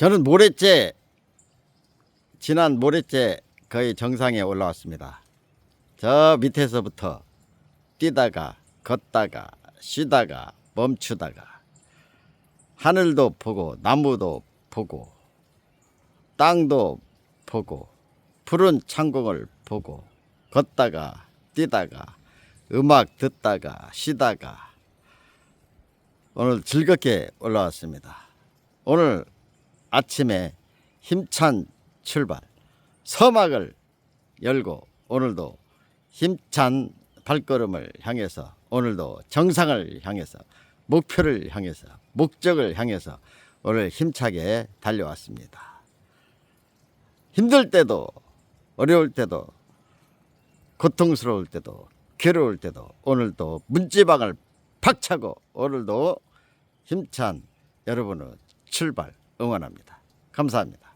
저는 모레째 지난 모레째 거의 정상에 올라왔습니다. 저 밑에서부터 뛰다가 걷다가 쉬다가 멈추다가 하늘도 보고 나무도 보고 땅도 보고 푸른 창공을 보고 걷다가 뛰다가 음악 듣다가 쉬다가 오늘 즐겁게 올라왔습니다. 오늘 아침에 힘찬 출발 서막을 열고 오늘도 힘찬 발걸음을 향해서 오늘도 정상을 향해서 목표를 향해서 목적을 향해서 오늘 힘차게 달려왔습니다. 힘들 때도 어려울 때도 고통스러울 때도 괴로울 때도 오늘도 문지방을 팍 차고 오늘도 힘찬 여러분의 출발 응원합니다. 감사합니다.